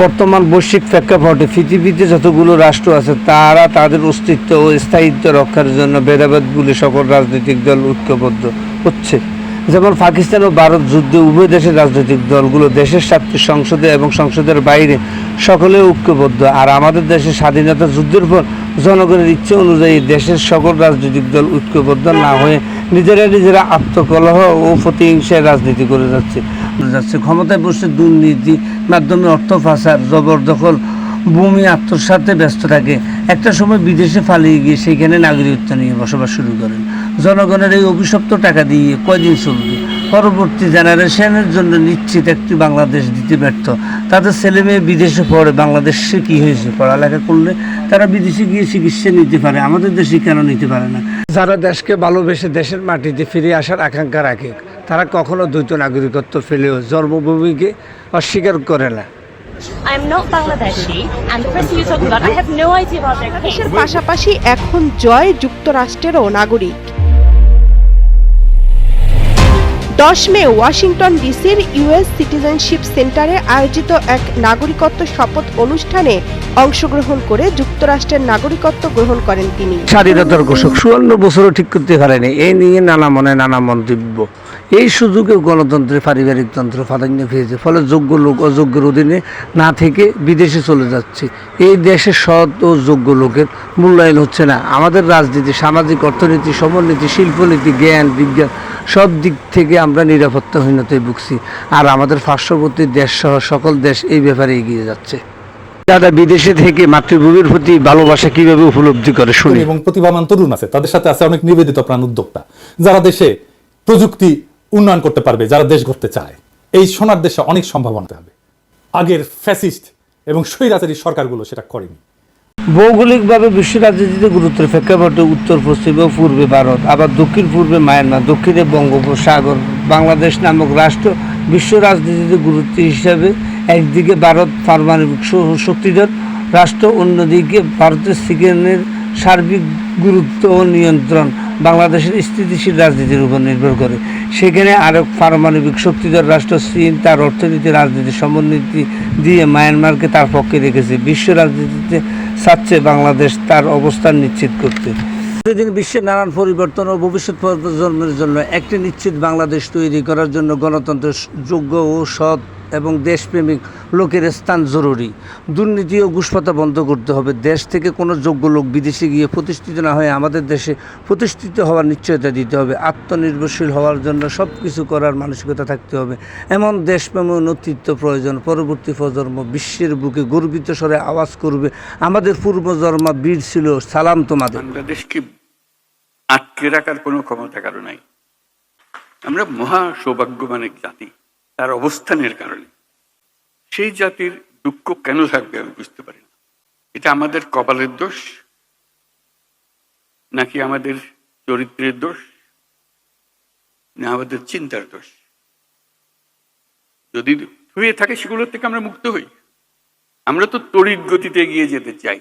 বর্তমান বৈশ্বিক প্রেক্ষাপটে পৃথিবীতে যতগুলো রাষ্ট্র আছে, তারা তাদের অস্তিত্ব ও স্থায়িত্ব রক্ষার জন্য ভেদাভেদগুলি সকল রাজনৈতিক দল ঐক্যবদ্ধ হচ্ছে। যেমন পাকিস্তান ও ভারত যুদ্ধে উভয় দেশের রাজনৈতিক দলগুলো দেশের স্বার্থে সংসদে এবং সংসদের বাইরে সকলে ঐক্যবদ্ধ। আর আমাদের দেশের স্বাধীনতা যুদ্ধের পর জনগণের ইচ্ছে অনুযায়ী দেশের সকল রাজনৈতিক দল ঐক্যবদ্ধ না হয়ে নিজেরা নিজেরা আত্মকলহ ও প্রতিহিংসায় রাজনীতি করে যাচ্ছে। যাচ্ছে ক্ষমতায় বসে দুর্নীতি, মাধ্যমে অর্থ পাচার, জবরদখল, ভূমি আত্মসাতে ব্যস্ত থাকে। একটা সময় বিদেশে পালিয়ে গিয়ে সেইখানে নাগরিকত্ব নিয়ে বসবাস শুরু করেন। জনগণের এই অভিশপ্ত টাকা দিয়ে কয়দিন চলবে? পরবর্তী জেনারেশনের জন্য নিশ্চিত একটি বাংলাদেশ দিতে ব্যর্থ। তাদের ছেলে মেয়ে বিদেশে পড়ে বাংলাদেশে কি হয়েছে? পড়ালেখা করলে তারা বিদেশে গিয়ে চিকিৎসা নিতে পারে। আমাদের দেশে কেন নিতে পারে না? যারা দেশকে ভালোবেসে দেশের মাটিতে ফিরে আসার আকাঙ্ক্ষা রাখে তারা কখনো দ্বৈত নাগরিকত্ব ফেলেও জন্মভূমিকে অস্বীকার করে না। I'm not Bangladeshi, and the person you're talking about, I have no idea about their case. দেশের পাশাপাশি এখন জয় যুক্তরাষ্ট্রেরও নাগরিক। দশ মে ওয়াশিংটন ডিসির ইউএস সিটিজেনশিপ সেন্টারে আয়োজিত এক নাগরিকত্ব শপথ অনুষ্ঠানে অংশগ্রহণ করে যুক্তরাষ্ট্রের নাগরিকত্ব গ্রহণ করেন তিনি। স্বাধীনতার ঘোষক, চুয়ান্ন বছরও ঠিক করতে পারেনি। এই নিয়ে নানা মনে, নানা মন্তব্য। এই সুযোগে গণতন্ত্রে, পারিবারিক তন্ত্র প্রাধান্য পেয়েছে। ফলে যোগ্য লোক অযোগ্যের অধীনে না থেকে বিদেশে চলে যাচ্ছে। এই দেশে সৎ ও যোগ্য লোকের মূল্যায়ন হচ্ছে না। আমাদের রাজনীতি, সামাজিক অর্থনীতি সমরনীতি শিল্পনীতি, জ্ঞান, বিজ্ঞান সব দিক থেকে আমরা নিরাপত্তাহীনতায় ভুগছি। আর আমাদের পার্শ্ববর্তী দেশ সহ সকল দেশ এই ব্যাপারে এগিয়ে যাচ্ছে। দাদা, বিদেশে থেকে মাতৃভূমির প্রতি ভালোবাসা কীভাবে উপলব্ধি করে শুনি? এবং প্রতিভাবান তরুণ আছে, তাদের সাথে আছে অনেক নিবেদিত প্রাণ উদ্যোক্তা। যারা দেশে প্রযুক্তি উন্নয়ন করতে পারবে, যারা দেশ গড়তে চায়, এই সোনার দেশে অনেক সম্ভাবনা হবে আগের ফ্যাসিস্ট এবং স্বৈরাচারী সরকারগুলো সেটা করেনি। ভৌগোলিকভাবে বিশ্ব রাজনীতিতে গুরুত্বের প্রেক্ষাপটে উত্তর, পশ্চিম ও পূর্বে ভারত, আবার দক্ষিণ পূর্বে মায়ানমার, দক্ষিণে বঙ্গোপসাগর, বাংলাদেশ নামক রাষ্ট্র বিশ্ব রাজনীতিতে গুরুত্ব হিসাবে একদিকে ভারত পারমাণবিক শক্তিধর রাষ্ট্র, অন্যদিকে ভারতের সিকেনের সার্বিক গুরুত্ব ও নিয়ন্ত্রণ বাংলাদেশের স্থিতিশীল রাজনীতির উপর নির্ভর করে। সেখানে আরেক পারমাণবিক শক্তিধর রাষ্ট্র, চীন তার অর্থনীতি, রাজনীতি সমন্বিতি দিয়ে মায়ানমারকে তার পক্ষে রেখেছে। বিশ্ব রাজনীতিতে চাচ্ছে বাংলাদেশ তার অবস্থান নিশ্চিত করতে। প্রতিদিন বিশ্বের নানান পরিবর্তন ও ভবিষ্যৎ প্রজন্মের জন্য একটি নিশ্চিত বাংলাদেশ তৈরি করার জন্য গণতন্ত্রের যোগ্য ও সৎ এবং দেশপ্রেমিক লোকের স্থান জরুরি। দুর্নীতি ও ঘুষপাতা বন্ধ করতে হবে। দেশ থেকে কোনো যোগ্য লোক বিদেশে গিয়ে প্রতিষ্ঠিত না হয়ে আমাদের দেশে প্রতিষ্ঠিত হওয়ার নিশ্চয়তা দিতে হবে। আত্মনির্ভরশীল হওয়ার জন্য সব কিছু করার মানসিকতা থাকতে হবে। এমন দেশপ্রেম ও নেতৃত্ব প্রয়োজন। পরবর্তী প্রজন্ম বিশ্বের বুকে গর্বিত স্বরে আওয়াজ করবে। আমাদের পূর্বজন্মা বীর ছিল সালাম তোমাদের। বাংলাদেশকে আটকে রাখার কোনো ক্ষমতা কারও নাই। আমরা মহা সৌভাগ্যবান এক জাতি। তার অবস্থানের কারণে। সেই জাতির দুঃখ কেন থাকবে আমি বুঝতে পারি না। এটা আমাদের কপালের দোষ, নাকি আমাদের চরিত্রের দোষ, না আমাদের চিন্তার দোষ? যদি হয়ে থাকে, সেগুলোর থেকে আমরা মুক্ত হই। আমরা তো তড়িৎ গতিতে এগিয়ে যেতে চাই।